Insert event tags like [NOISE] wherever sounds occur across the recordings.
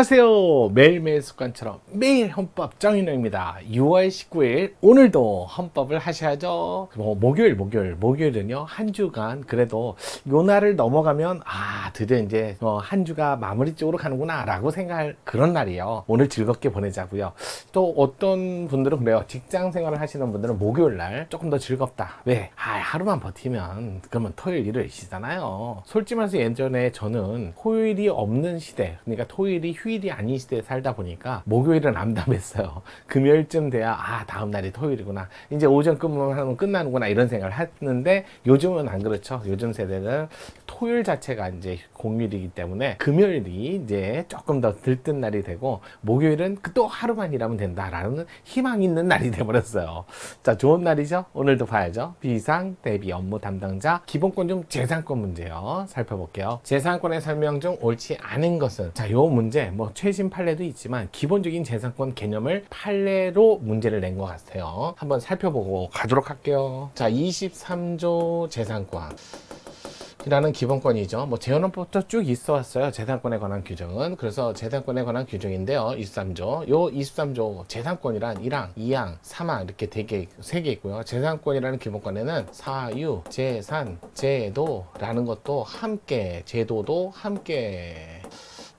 안녕하세요. 매일매일 습관처럼 매일 헌법 정인호입니다. 6월 19일 오늘도 헌법을 하셔야죠. 뭐 목요일 목요일 목요일은요 한 주간 그래도 요 날을 넘어가면 아 드디어 이제 어, 한 주가 마무리 쪽으로 가는구나라고 생각할 그런 날이에요. 오늘 즐겁게 보내자고요. 또 어떤 분들은 그래요. 직장 생활을 하시는 분들은 목요일 날 조금 더 즐겁다. 왜? 아 하루만 버티면 그러면 토요일 일요일이시잖아요. 솔직히 말해서 예전에 저는 토요일이 없는 시대 그러니까 토요일이 휴 일이 아닌 시대에 살다 보니까 목요일은 암담했어요. [LAUGHS] 금요일쯤 돼야 아 다음 날이 토요일이구나. 이제 오전 근무하면 끝나는구나 이런 생각을 했는데 요즘은 안 그렇죠. 요즘 세대는 토요일 자체가 이제 공휴일이기 때문에 금요일이 이제 조금 더 들뜬 날이 되고 목요일은 그또 하루만 일하면 된다라는 희망 있는 날이 돼버렸어요. 자 좋은 날이죠. 오늘도 봐야죠. 비상 대비 업무 담당자 기본권 중 재산권 문제요. 살펴볼게요. 재산권의 설명 중 옳지 않은 것은 자요 문제 뭐 최신 판례도 있지만 기본적인 재산권 개념을 판례로 문제를 낸 것 같아요. 한번 살펴보고 가도록 할게요. 자 23조 재산권. 이라는 기본권이죠. 뭐 재헌헌법부터 쭉 있어 왔어요. 재산권에 관한 규정은. 그래서 재산권에 관한 규정인데요. 23조. 요 23조 재산권이란 1항, 2항, 3항 이렇게 되게 세 개 있고요. 재산권이라는 기본권에는 사유, 재산, 제도라는 것도 함께, 제도도 함께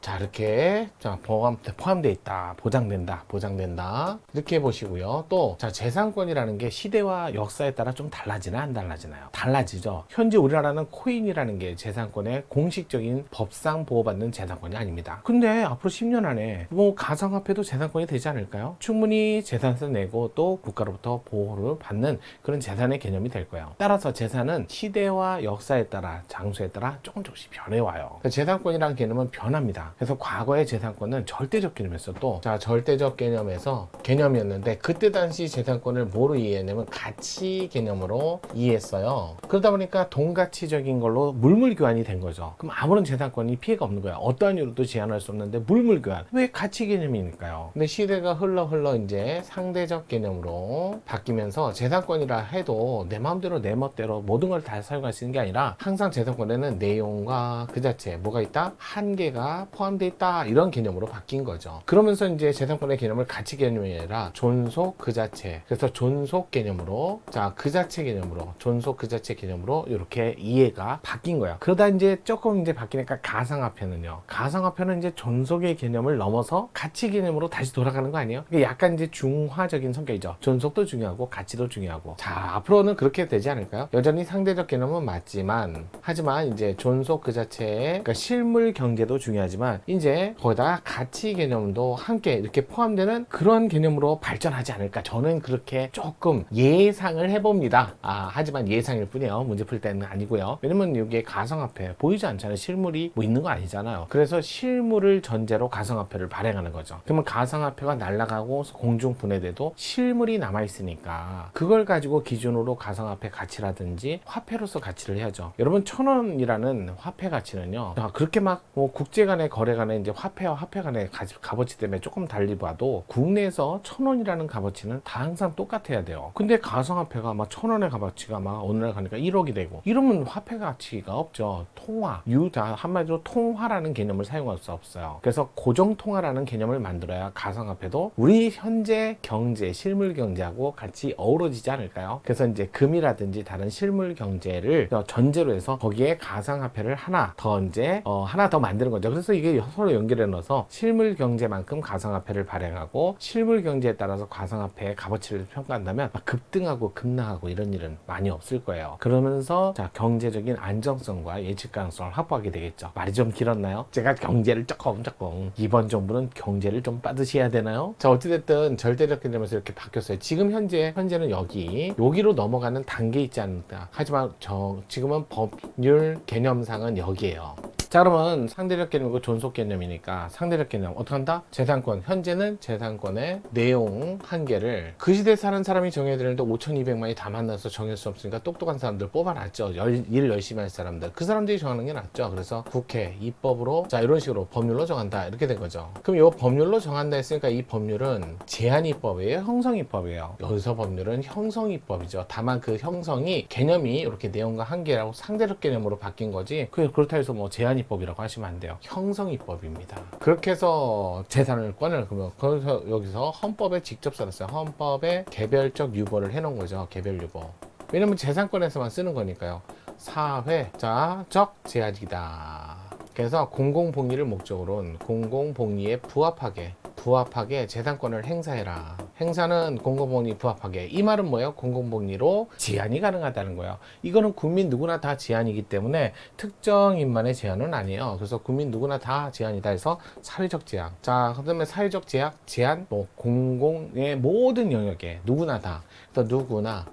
자 이렇게 자 포함 포함돼 있다. 보장된다. 보장된다. 이렇게 보시고요. 또 자 재산권이라는 게 시대와 역사에 따라 좀 달라지나 안 달라지나요? 달라지죠. 현재 우리나라는 코인이라는 게 재산권의 공식적인 법상 보호받는 재산권이 아닙니다. 근데 앞으로 10년 안에 뭐 가상화폐도 재산권이 되지 않을까요? 충분히 재산세 내고 또 국가로부터 보호를 받는 그런 재산의 개념이 될 거예요. 따라서 재산은 시대와 역사에 따라 장소에 따라 조금 조금씩 변해와요. 재산권이라는 개념은 변합니다 그래서 과거의 재산권은 절대적 개념이었어 또. 자, 절대적 개념에서 개념이었는데 그때 당시 재산권을 뭐로 이해했냐면 가치 개념으로 이해했어요. 그러다 보니까 동가치적인 걸로 물물 교환이 된 거죠. 그럼 아무런 재산권이 피해가 없는 거야. 어떠한 이유로도 제한할 수 없는데 물물 교환. 왜 가치 개념이니까요. 근데 시대가 흘러 흘러 이제 상대적 개념으로 바뀌면서 재산권이라 해도 내 마음대로 내 멋대로 모든 걸 다 사용할 수 있는 게 아니라 항상 재산권에는 내용과 그 자체 뭐가 있다? 한계가 포함되어 있다 이런 개념으로 바뀐 거죠. 그러면서 이제 재산권의 개념을 가치 개념이 아니라 존속 그 자체. 그래서 존속 개념으로 자 그 자체 개념으로 존속 그 자체 개념으로 이렇게 이해가 바뀐 거야. 그러다 이제 조금 이제 바뀌니까 가상화폐는요. 가상화폐는 이제 존속의 개념을 넘어서 가치 개념으로 다시 돌아가는 거 아니에요? 이게 약간 이제 중화적인 성격이죠. 존속도 중요하고 가치도 중요하고. 자 앞으로는 그렇게 되지 않을까요? 여전히 상대적 개념은 맞지만 하지만 이제 존속 그 자체의 그러니까 실물 경제도 중요하지만 이제 거기다 가치 개념도 함께 이렇게 포함되는 그런 개념으로 발전하지 않을까. 저는 그렇게 조금 예상을 해봅니다. 아 하지만 예상일 뿐이에요. 문제 풀 때는 아니고요. 왜냐면 이게 가상화폐 보이지 않잖아요. 실물이 뭐 있는 거 아니잖아요. 그래서 실물을 전제로 가상화폐를 발행하는 거죠. 그러면 가상화폐가 날아가고 공중 분해돼도 실물이 남아 있으니까 그걸 가지고 기준으로 가상화폐 가치라든지 화폐로서 가치를 해야죠. 여러분 천 원이라는 화폐 가치는요 아, 그렇게 막 뭐 국제 간의 거래 간의 이제 화폐와 화폐 간의 가- 값어치 때문에 조금 달리 봐도 국내에서 천 원이라는 값어치는 다 항상 똑같아야 돼요. 근데 가상화폐가 막 천 원의 값어치가 막 어느 날 가니까 1억이 되고 이러면 화폐 가치가 없죠. 통화, 유자 한마디로 통화라는 개념을 사용할 수 없어요. 그래서 고정 통화라는 개념을 만들어야 가상화폐도 우리 현재 경제, 실물 경제하고 같이 어우러지지 않을까요? 그래서 이제 금이라든지 다른 실물 경제를 전제로 해서 거기에 가상화폐를 하나 더 이제 어, 하나 더 만드는 거죠. 그래서 이게 서로 연결해 넣어서 실물 경제만큼 가상화폐를 발행하고 실물 경제에 따라서 가상화폐의 값어치를 평가한다면 막 급등하고 급락하고 이런 일은 많이 없을 거예요. 그러면서 자 경제적인 안정성과 예측 가능성을 확보하게 되겠죠. 말이 좀 길었나요? 제가 경제를 조금 조금 이번 정부는 경제를 좀 빠듯이 해야 되나요? 자 어찌됐든 절대적 개념에서 이렇게 바뀌었어요. 지금 현재 현재는 여기 여기로 넘어가는 단계 있지 않다. 하지만 저 지금은 법률 개념상은 여기에요. 자 그러면 상대적 개념이고 존속 개념이니까 상대적 개념. 어떻게 한다? 재산권. 현재는 재산권의 내용 한계를 그 시대에 사는 사람이 정해야 되는데 5200만이 다 만나서 정할 수 없으니까 똑똑한 사람들 뽑아놨죠. 열, 일 열심히 할 사람들. 그 사람들이 정하는 게 낫죠. 그래서 국회 입법으로 자 이런 식으로 법률로 정한다. 이렇게 된 거죠. 그럼 이 법률로 정한다 했으니까 이 법률은 제한입법이에요? 형성입법이에요? 여기서 법률은 형성입법이죠. 다만 그 형성이 개념이 이렇게 내용과 한계라고 상대적 개념으로 바뀐 거지. 그 그렇다 해서 뭐 제한이 제한입법이라고 하시면 안 돼요. 형성입법입니다. 그렇게 해서 재산을 꺼내는 거면 거기서 여기서 헌법에 직접 써놨어요. 헌법에 개별적 유보를 해놓은 거죠. 개별 유보. 왜냐면 재산권에서만 쓰는 거니까요. 사회자적 제한이다. 그래서 공공복리를 목적으로는 공공복리에 부합하게 부합하게 재산권을 행사해라. 행사는 공공복리 부합하게. 이 말은 뭐예요? 공공복리로 제한이 가능하다는 거예요. 이거는 국민 누구나 다 제한이기 때문에 특정인만의 제한은 아니에요. 그래서 국민 누구나 다 제한이다 해서 사회적 제한. 자, 그다음에 사회적 제한, 제한 뭐 공공의 모든 영역에 누구나 다. 또 누구나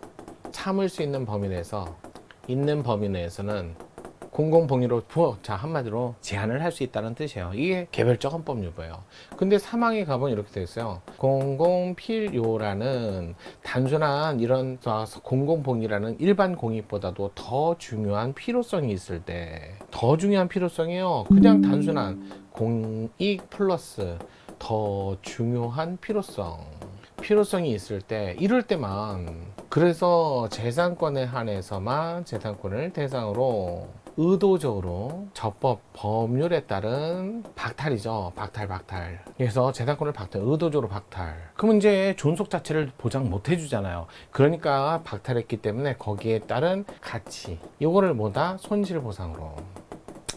참을 수 있는 범위 내에서 있는 범위 내에서는 공공복리로 부, 자 한마디로 제한을 할 수 있다는 뜻이에요. 이게 개별적 헌법 유보예요. 근데 사망에 가보면 이렇게 돼 있어요. 공공필요라는 단순한 이런 자, 공공복리라는 일반 공익보다도 더 중요한 필요성이 있을 때 더 중요한 필요성이요. 그냥 단순한 공익 플러스 더 중요한 필요성. 필요성이 있을 때 이럴 때만 그래서 재산권에 한해서만 재산권을 대상으로 의도적으로 적법 법률에 따른 박탈이죠. 박탈 박탈. 그래서 재산권을 박탈 의도적으로 박탈. 그러면 이제 존속 자체를 보장 못 해주잖아요. 그러니까 박탈했기 때문에 거기에 따른 가치 이거를 뭐다 손실 보상으로.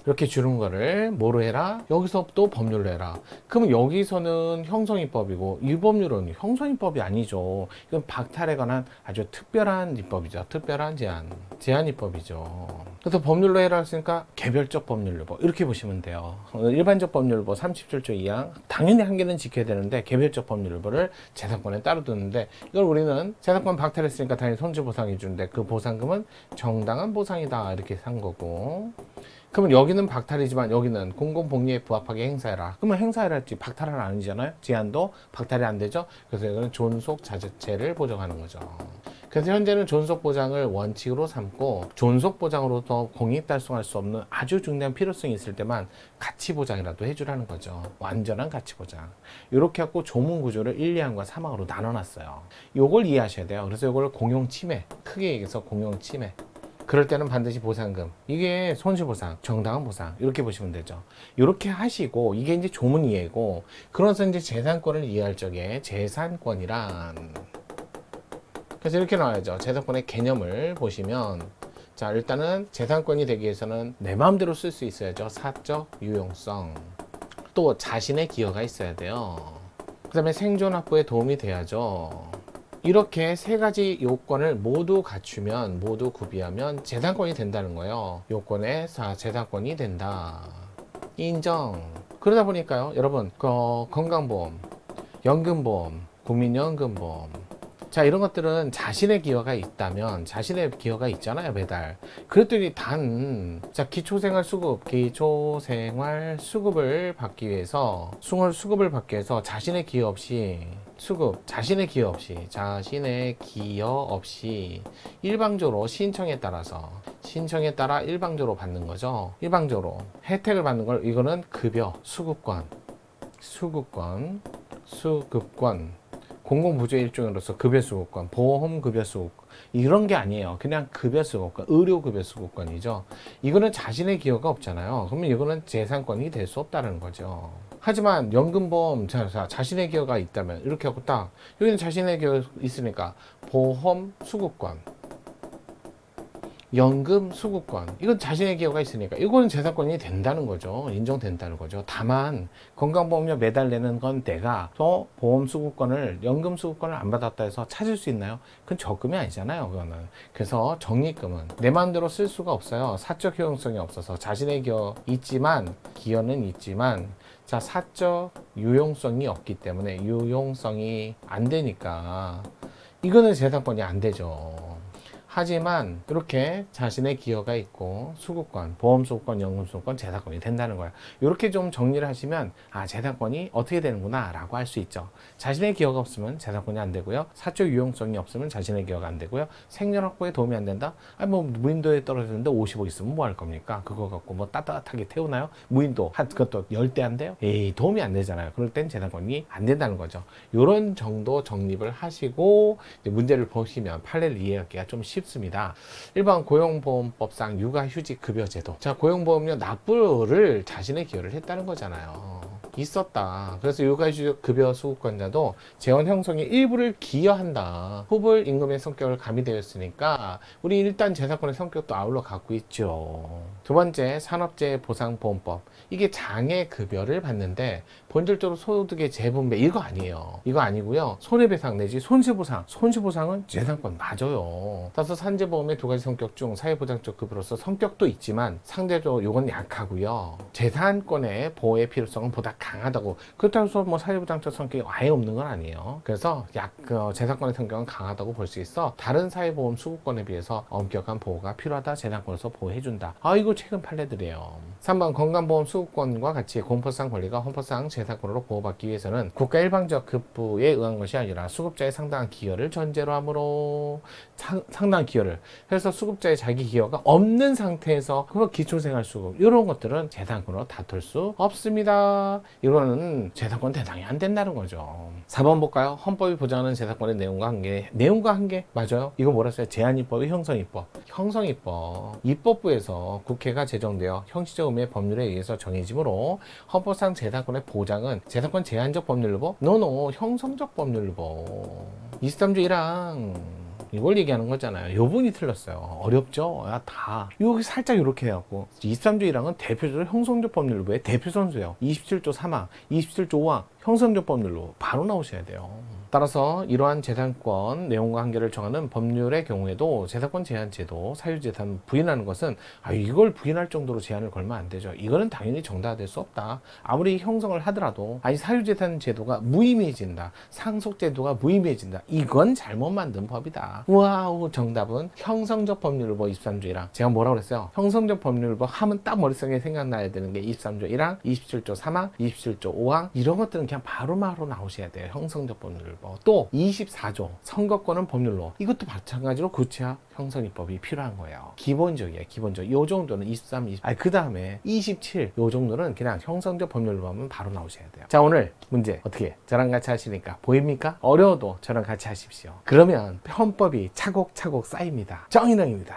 이렇게 주는 거를 뭐로 해라? 여기서 또 법률로 해라. 그러면 여기서는 형성입법이고 이 법률은 형성입법이 아니죠. 이건 박탈에 관한 아주 특별한 입법이죠. 특별한 제한. 제한입법이죠. 그래서 법률로 해라 했으니까 개별적 법률로 이렇게 보시면 돼요. 어, 일반적 법률로 37조 2항 당연히 한계는 지켜야 되는데 개별적 법률보를 재산권에 따로 두는데 이걸 우리는 재산권 박탈했으니까 당연히 손실보상해 주는데 그 보상금은 정당한 보상이다 이렇게 산 거고 그러면 여기는 박탈이지만 여기는 공공복리에 부합하게 행사해라. 그러면 행사해라 했지 박탈은 아니잖아요. 제한도 박탈이 안 되죠. 그래서 이거는 존속 자체를 보장하는 거죠. 그래서 현재는 존속 보장을 원칙으로 삼고 존속 보장으로도 공익 달성할 수 없는 아주 중대한 필요성이 있을 때만 가치 보장이라도 해주라는 거죠. 완전한 가치 보장. 이렇게 갖고 조문 구조를 1, 2항과 3항으로 나눠놨어요. 요걸 이해하셔야 돼요. 그래서 요걸 공용 침해, 크게 얘기해서 공용 침해. 그럴 때는 반드시 보상금. 이게 손실보상, 정당한 보상. 이렇게 보시면 되죠. 이렇게 하시고, 이게 이제 조문 이해고, 그래서 이제 재산권을 이해할 적에 재산권이란. 그래서 이렇게 나와야죠. 재산권의 개념을 보시면, 자, 일단은 재산권이 되기 위해서는 내 마음대로 쓸 수 있어야죠. 사적 유용성. 또 자신의 기여가 있어야 돼요. 그 다음에 생존 확보에 도움이 돼야죠. 이렇게 세 가지 요건을 모두 갖추면 모두 구비하면 재산권이 된다는 거예요. 요건에 사 재산권이 된다. 인정. 그러다 보니까요, 여러분, 그 건강보험, 연금보험, 국민연금보험. 자, 이런 것들은 자신의 기여가 있다면, 자신의 기여가 있잖아요, 매달. 그랬더니 단, 자, 기초생활 수급, 기초생활 수급을 받기 위해서, 수월 수급을 받기 위해서 자신의 기여 없이 수급, 자신의 기여 없이, 자신의 기여 없이 일방적으로 신청에 따라서, 신청에 따라 일방적으로 받는 거죠. 일방적으로. 혜택을 받는 걸, 이거는 급여, 수급권, 수급권, 수급권, 공공부조 일종으로서 급여수급권, 보험급여수급권, 이런 게 아니에요. 그냥 급여수급권, 의료급여수급권이죠. 이거는 자신의 기여가 없잖아요. 그러면 이거는 재산권이 될 수 없다는 거죠. 하지만 연금보험 자, 자, 자신의 기여가 있다면 이렇게 하고 딱 여기는 자신의 기여 있으니까 보험 수급권 연금 수급권. 이건 자신의 기여가 있으니까. 이거는 재산권이 된다는 거죠. 인정된다는 거죠. 다만 건강보험료 매달 내는 건 내가 또 보험 수급권을 연금 수급권을 안 받았다 해서 찾을 수 있나요? 그건 적금이 아니잖아요 그거는. 그래서 적립금은 내 마음대로 쓸 수가 없어요. 사적 효용성이 없어서. 자신의 기여 있지만 기여는 있지만 자 사적 유용성이 없기 때문에 유용성이 안 되니까. 이거는 재산권이 안 되죠. 하지만 이렇게 자신의 기여가 있고 수급권, 보험 수급권, 연금 수급권, 재산권이 된다는 거예요. 이렇게 좀 정리를 하시면 아 재산권이 어떻게 되는구나라고 할 수 있죠. 자신의 기여가 없으면 재산권이 안 되고요. 사적 유용성이 없으면 자신의 기여가 안 되고요. 생존 확보에 도움이 안 된다. 아뭐 무인도에 떨어졌는데 50억 있으면 뭐 할 겁니까? 그거 갖고 뭐 따뜻하게 태우나요? 무인도 한 그것도 열대한데요? 에이 도움이 안 되잖아요. 그럴 땐 재산권이 안 된다는 거죠. 이런 정도 정립을 하시고 문제를 보시면 판례를 이해하기가 좀 쉽. 쉽습니다. 일반 고용보험법상 육아휴직 급여제도. 자, 고용보험료 납부를 자신의 기여를 했다는 거잖아요. 있었다. 그래서 육아휴직 급여 수급권자도 재원 형성의 일부를 기여한다. 후불 임금의 성격을 가미되었으니까 우리 일단 재산권의 성격도 아울러 갖고 있죠. 두 번째 산업재해 보상보험법. 이게 장애 급여를 받는데 본질적으로 소득의 재분배 이거 아니에요. 이거 아니고요. 손해배상 내지 손실보상. 손실보상은 재산권 맞아요. 따라서 산재보험의 두 가지 성격 중 사회보장적 급여로서 성격도 있지만 상대적으로 이건 약하고요. 재산권의 보호의 필요성은 보다 강하다고. 그렇다고 해서 뭐 사회보장적 성격이 아예 없는 건 아니에요. 그래서 약 어, 재산권의 성격은 강하다고 볼 수 있어. 다른 사회보험 수급권에 비해서 엄격한 보호가 필요하다. 재산권에서 보호해준다. 아 이거 최근 판례들이에요. 3번 건강보험 수급권과 같이 공포상 권리가 헌법상 재 산권으로 보호받기 위해서는 국가 일방적 급부에 의한 것이 아니라 수급자의 상당한 기여를 전제로 하므로 상, 상당한 기여를 그래서 수급자의 자기 기여가 없는 상태에서 그거 기초생활 수급 이런 것들은 재산권으로 다툴 수 없습니다. 이거는 재산권 대상이 안 된다는 거죠. 4번 볼까요? 헌법이 보장하는 재산권의 내용과 한계 내용과 한계 맞아요. 이거 뭐라 써요? 제한입법의 형성입법 형성입법 입법부에서 국회가 제정되어 형식적 의미의 법률에 의해서 정해지므로 헌법상 재산권의 보장 은 재산권 제한적 법률보 노노 형성적 법률보 23조 1항 이걸 얘기하는 거잖아요. 요 부분이 틀렸어요. 어렵죠? 야, 다. 여기 살짝 이렇게 해갖고. 23조 1항은 대표적으로 형성적 법률부의 대표 선수예요. 27조 3항, 27조 5항, 형성적 법률로 바로 나오셔야 돼요. 따라서 이러한 재산권 내용과 한계를 정하는 법률의 경우에도 재산권 제한 제도, 사유재산 부인하는 것은 아, 이걸 부인할 정도로 제한을 걸면 안 되죠. 이거는 당연히 정당화될 수 없다. 아무리 형성을 하더라도 아니 사유재산 제도가 무의미해진다. 상속 제도가 무의미해진다. 이건 잘못 만든 법이다. 와우 정답은 형성적 법률법 23조이랑 제가 뭐라고 그랬어요? 형성적 법률법 하면 딱 머릿속에 생각나야 되는 게 23조 1항, 27조 3항, 27조 5항 이런 것들은 그냥 바로바로 나오셔야 돼요. 형성적 법률법. 또 24조 선거권은 법률로 이것도 마찬가지로 구체화 형성입법이 필요한 거예요. 기본적이에요. 기본적. 요 정도는 23, 20. 아니 그 다음에 27. 요 정도는 그냥 형성적 법률로 하면 바로 나오셔야 돼요. 자 오늘 문제 어떻게 저랑 같이 하시니까 보입니까? 어려워도 저랑 같이 하십시오. 그러면 헌법이 차곡차곡 쌓입니다. 정인왕입니다.